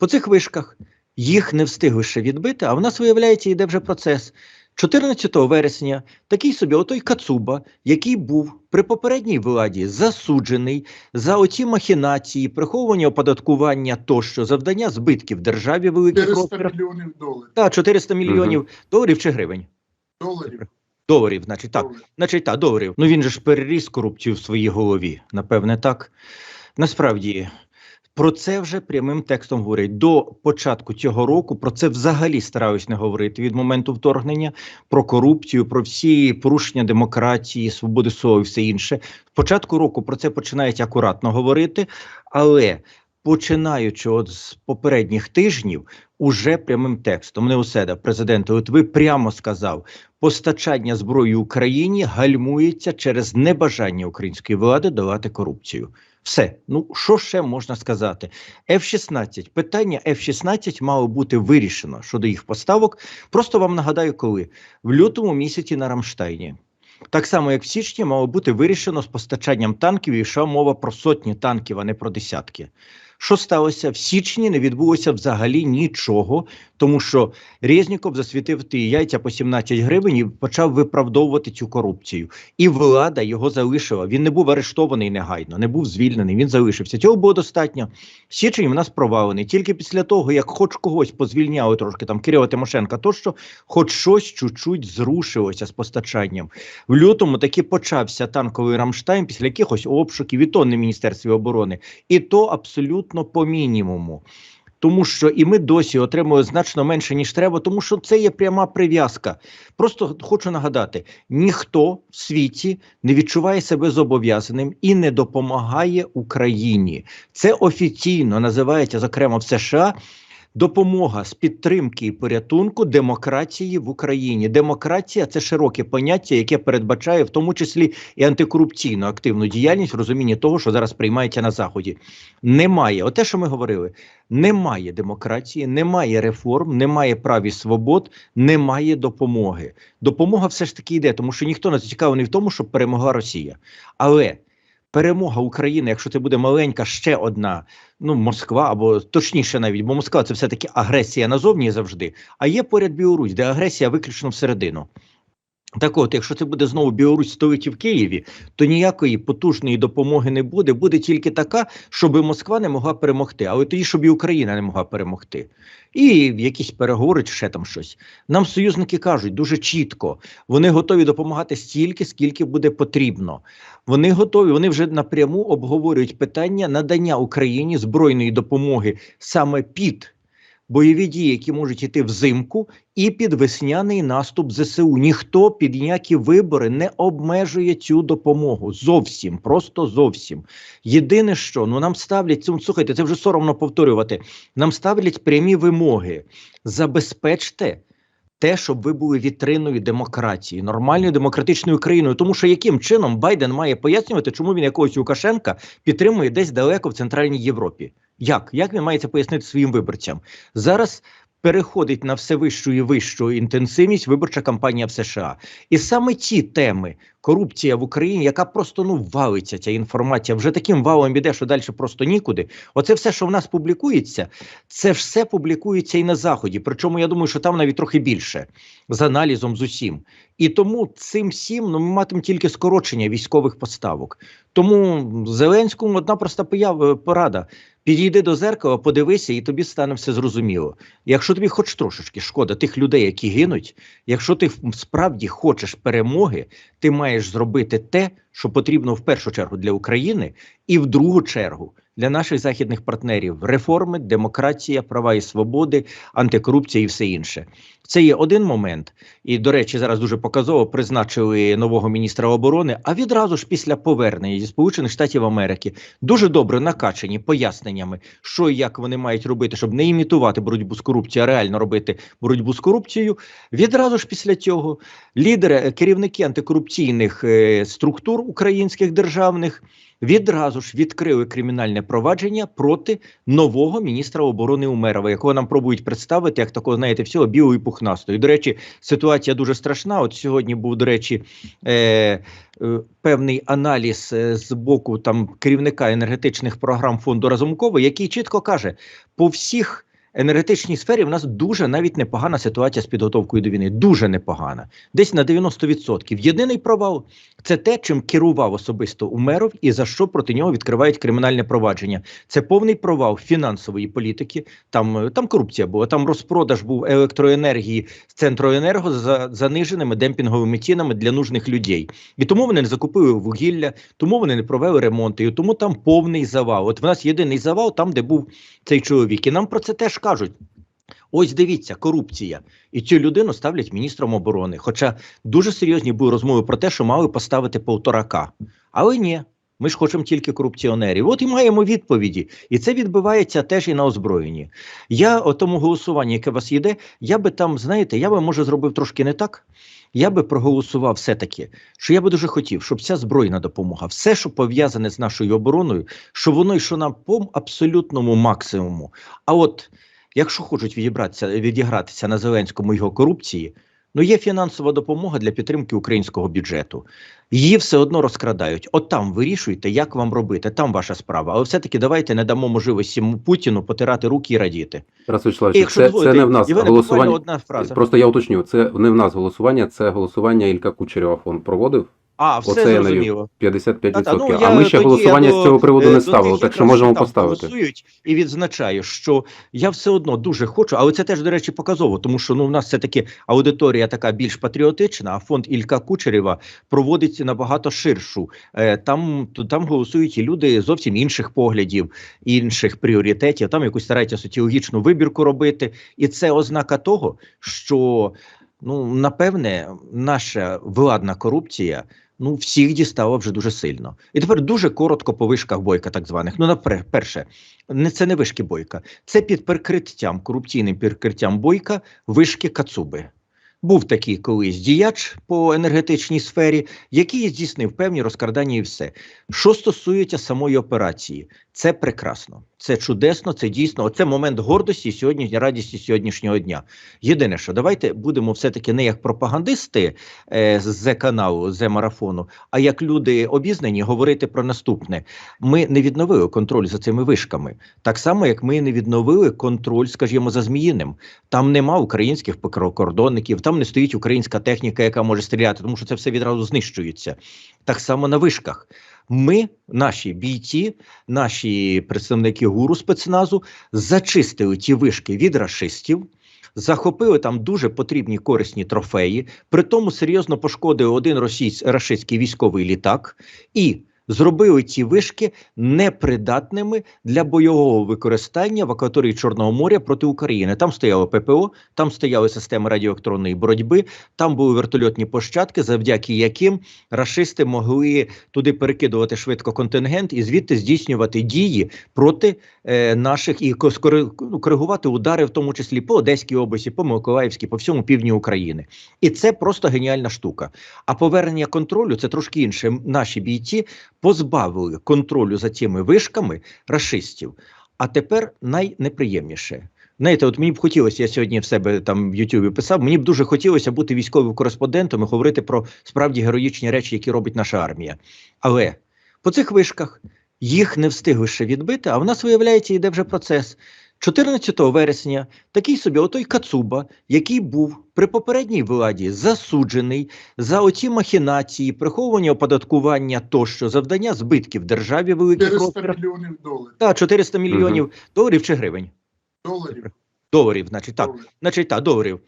по цих вишках. Їх не встигли ще відбити, а в нас, виявляється, йде вже процес. 14 вересня такий собі отой Кацуба, який був при попередній владі засуджений за оці махінації, приховування оподаткування тощо, завдання збитків державі великих 400 розмірах. мільйонів доларів. Так, 400 мільйонів доларів чи гривень? доларів. Доларів, значить, так. доларів. Значить, так, доларів. Ну він же ж переріс корупцію в своїй голові. Напевне, так. Насправді, про це вже прямим текстом говорять. До початку цього року про це взагалі стараюсь не говорити від моменту вторгнення, про корупцію, про всі порушення демократії, свободи слова і все інше. З початку року про це починають акуратно говорити, але починаючи от з попередніх тижнів, уже прямим текстом Неоседа, президент, от ви прямо сказав, постачання зброї Україні гальмується через небажання української влади долати корупцію. Все, ну що ще можна сказати? F-16, питання F-16 мало бути вирішено щодо їх поставок. Просто вам нагадаю, коли в лютому місяці на Рамштайні. Так само, як в січні, мало бути вирішено з постачанням танків, і йшла мова про сотні танків, а не про десятки. Що сталося? В січні не відбулося взагалі нічого, тому що Резніков засвітив ті яйця по 17 гривень і почав виправдовувати цю корупцію. І влада його залишила. Він не був арештований негайно, не був звільнений. Він залишився. Цього було достатньо. Січень в нас провалений. Тільки після того, як хоч когось позвільняли трошки там Кирила Тимошенка, тощо, хоч щось чуть-чуть зрушилося з постачанням. В лютому таки почався танковий Рамштайн після якихось обшуків, і то не Міністерстві оборони, і то абсолютно по мінімуму. Тому що і ми досі отримуємо значно менше ніж треба, тому що це є пряма прив'язка. Просто хочу нагадати: ніхто в світі не відчуває себе зобов'язаним і не допомагає Україні. Це офіційно називається, зокрема в США. Допомога з підтримки і порятунку демократії в Україні. Демократія це широке поняття, яке передбачає в тому числі і антикорупційну активну діяльність в розумінні того, що зараз приймається на заході. Немає, оте, що ми говорили, немає демократії, немає реформ, немає прав і свобод, немає допомоги. Допомога все ж таки йде, тому що ніхто не зацікавлений в тому, щоб перемогла Росія. Але перемога України, якщо це буде маленька ще одна, ну Москва, або точніше, навіть, бо Москва це все таки агресія назовні завжди. А є поряд Білорусь, де агресія виключно всередину. Так от, якщо це буде знову Білорусь столиці в Києві, то ніякої потужної допомоги не буде. Буде тільки така, щоб Москва не могла перемогти, але тоді, щоб і Україна не могла перемогти. І якісь переговори чи ще там щось. Нам союзники кажуть дуже чітко: вони готові допомагати стільки, скільки буде потрібно. Вони готові, вони вже напряму обговорюють питання надання Україні збройної допомоги саме під бойові дії, які можуть іти взимку, і під весняний наступ ЗСУ. Ніхто під ніякі вибори не обмежує цю допомогу. Зовсім, просто зовсім. Єдине, що ну нам ставлять ну, слухайте, це вже соромно повторювати. Нам ставлять прямі вимоги. Забезпечте. Те, щоб ви були вітриною демократії, нормальною демократичною країною, тому що яким чином Байден має пояснювати, чому він якогось Лукашенка підтримує десь далеко в Центральній Європі? Як? Як він має це пояснити своїм виборцям? Зараз переходить на все вищу і вищу інтенсивність виборча кампанія в США. І саме ті теми корупція в Україні, яка просто ну валиться ця інформація, вже таким валом іде, що далі просто нікуди. Оце все, що в нас публікується, це все публікується і на заході. Причому я думаю, що там навіть трохи більше з аналізом з усім. І тому цим всім ну, ми матимемо тільки скорочення військових поставок. Тому Зеленському одна проста порада. Підійди до зеркала, подивися, і тобі стане все зрозуміло. Якщо тобі хоч трошечки шкода тих людей, які гинуть, якщо ти справді хочеш перемоги, ти маєш зробити те, що потрібно в першу чергу для України, і в другу чергу для наших західних партнерів реформи, демократія, права і свободи, антикорупція і все інше. Це є один момент. І, до речі, зараз дуже показово призначили нового міністра оборони. А відразу ж після повернення зі Сполучених Штатів Америки дуже добре накачані поясненнями, що і як вони мають робити, щоб не імітувати боротьбу з корупцією, а реально робити боротьбу з корупцією. Відразу ж після цього лідери, керівники антикорупційних е, структур українських державних. Відразу ж відкрили кримінальне провадження проти нового міністра оборони Умерова, якого нам пробують представити як такого, знаєте, всього білого і пухнастого. До речі, ситуація дуже страшна. От сьогодні був, до речі, е, е, певний аналіз е, з боку там керівника енергетичних програм фонду Разумкова, який чітко каже: по всіх енергетичній сфері в нас дуже навіть непогана ситуація з підготовкою до війни. Дуже непогана. Десь на 90%. Єдиний провал це те, чим керував особисто Умеров і за що проти нього відкривають кримінальне провадження. Це повний провал фінансової політики. Там, е, там корупція була, там розпродаж був електроенергії з центроенерго за заниженими демпінговими цінами для нужних людей. І тому вони не закупили вугілля, тому вони не провели ремонти, і тому там повний завал. От в нас єдиний завал там, де був цей чоловік. І нам про це теж кажуть. Ось дивіться, корупція. І цю людину ставлять міністром оборони. Хоча дуже серйозні були розмови про те, що мали поставити полторака. Але ні, ми ж хочемо тільки корупціонерів. От і маємо відповіді. І це відбувається теж і на озброєнні. Я о тому голосуванні, яке у вас йде, я би там, знаєте, я би може зробив трошки не так. Я би проголосував все-таки, що я би дуже хотів, щоб ця збройна допомога, все, що пов'язане з нашою обороною, що воно йшло на абсолютному максимуму. А от якщо хочуть відібратися, відігратися на Зеленському його корупції, ну є фінансова допомога для підтримки українського бюджету. Її все одно розкрадають. От там вирішуйте, як вам робити, там ваша справа. Але все-таки давайте не дамо можливості Путіну потирати руки і радіти. І Вячеславович, якщо це, це не в нас голосування. одна фраза. Просто я уточню, це не в нас голосування, це голосування Ілька Кучерєва фонд проводив. А, все Оце я зрозуміло. 55%. Та-та, ну, а ми ще тоді голосування я з цього приводу е, не до ставили, тих, так що якраз, можемо там поставити. Голосують і відзначаю, що я все одно дуже хочу, але це теж, до речі, показово, тому що ну, у нас все таки аудиторія така більш патріотична, а фонд Ілька Кучерєва проводить набагато ширшу. Е, Там, то- там голосують і люди зовсім інших поглядів, інших пріоритетів. Там якусь стараються соціологічну вибірку робити. І це ознака того, що ну напевне наша владна корупція ну всіх дістало вже дуже сильно. І тепер дуже коротко по вишках бойка, так званих. Ну, наприклад, перше, не це не вишки бойка, це під прикриттям, корупційним прикриттям бойка вишки Кацуби. Був такий колись діяч по енергетичній сфері, який здійснив певні розкрадання і все. Що стосується самої операції, це прекрасно, це чудесно, це дійсно. Оце момент гордості сьогодні, радісті сьогоднішнього дня. Єдине, що давайте будемо все-таки не як пропагандисти е, з каналу, з марафону, а як люди обізнані говорити про наступне. Ми не відновили контроль за цими вишками, так само як ми не відновили контроль, скажімо, за Зміїним. Там нема українських прикордонників, там не стоїть українська техніка, яка може стріляти, тому що це все відразу знищується. Так само на вишках. Ми, наші бійці, наші представники гуру спецназу, зачистили ті вишки від расистів. Захопили там дуже потрібні корисні трофеї, при тому серйозно пошкодили один російсь, рашистський військовий літак і зробили ці вишки непридатними для бойового використання в акваторії Чорного моря проти України. Там стояло ППО, там стояли системи радіоелектронної боротьби, там були вертольотні площадки, завдяки яким рашисти могли туди перекидувати швидко контингент і звідти здійснювати дії проти е, наших і ну, коригувати удари, в тому числі по Одеській області, по Миколаївській, по всьому півдні України. І це просто геніальна штука. А повернення контролю це трошки інше. Наші бійці позбавили контролю за цими вишками расистів. А тепер найнеприємніше. Знаєте, от мені б хотілося, я сьогодні в себе там в Ютубі писав, мені б дуже хотілося бути військовим кореспондентом і говорити про справді героїчні речі, які робить наша армія. Але по цих вишках їх не встигли ще відбити, а в нас, виявляється, йде вже процес. 14 вересня такий собі отой Кацуба, який був при попередній владі засуджений за оці махінації, приховування оподаткування тощо, завдання збитків державі великих 400 розмірах. мільйонів доларів. Так, 400 мільйонів доларів чи гривень? доларів. Доларів, значить, так. доларів. Значить, так, доларів.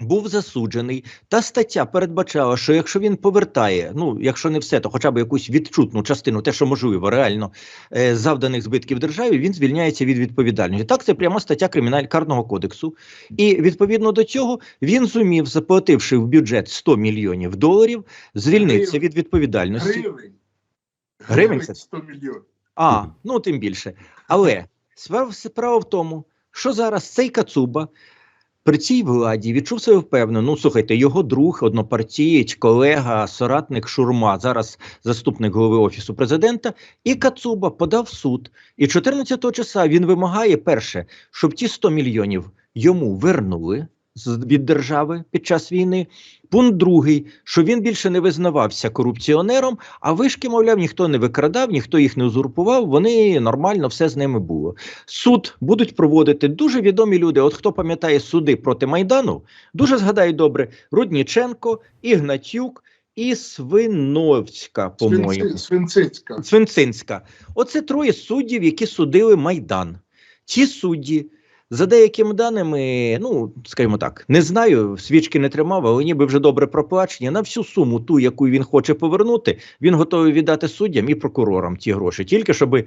Був засуджений, та стаття передбачала, що якщо він повертає, ну якщо не все, то хоча б якусь відчутну частину, те, що можливо, реально е, завданих збитків державі, він звільняється від відповідальності. Так, це пряма стаття криміналь карного кодексу. І відповідно до цього він зумів, заплативши в бюджет 100 мільйонів доларів, звільнитися Гривень. від відповідальності. Гривень. Гривень це? 100 мільйонів. А, ну тим більше. Але справа в тому, що зараз цей Кацуба при цій владі відчув себе впевнено. Ну, слухайте, його друг, однопартієць, колега, соратник Шурма, зараз заступник голови офісу президента, і Кацуба подав в суд. І 14 числа він вимагає перше, щоб ті 100 мільйонів йому вернули. Від держави під час війни. Пункт другий, що він більше не визнавався корупціонером, а вишки, мовляв, ніхто не викрадав, ніхто їх не узурпував. Вони нормально все з ними було. Суд будуть проводити дуже відомі люди. От хто пам'ятає суди проти майдану, дуже згадають добре Рудніченко, Ігнатюк і Свиновська, по-моєму. Свинци- Свинцицька. Свинцинська. Оце троє суддів, які судили Майдан. Ці судді, за деякими даними, ну скажімо так, не знаю, свічки не тримав, але ніби вже добре проплачені. На всю суму, ту, яку він хоче повернути, він готовий віддати суддям і прокурорам ті гроші, тільки щоб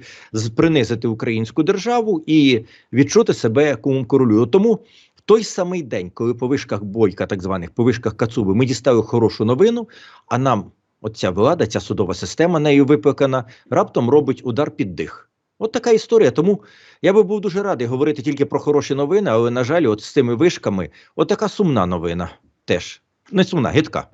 принизити українську державу і відчути себе королю. Тому в той самий день, коли по вишках бойка, так званих по вишках Кацуби, ми дістали хорошу новину, а нам оця влада, ця судова система нею викликана, раптом робить удар під дих. От така історія. Тому я би був дуже радий говорити тільки про хороші новини, але, на жаль, от з цими вишками, от така сумна новина теж. Не сумна, гидка.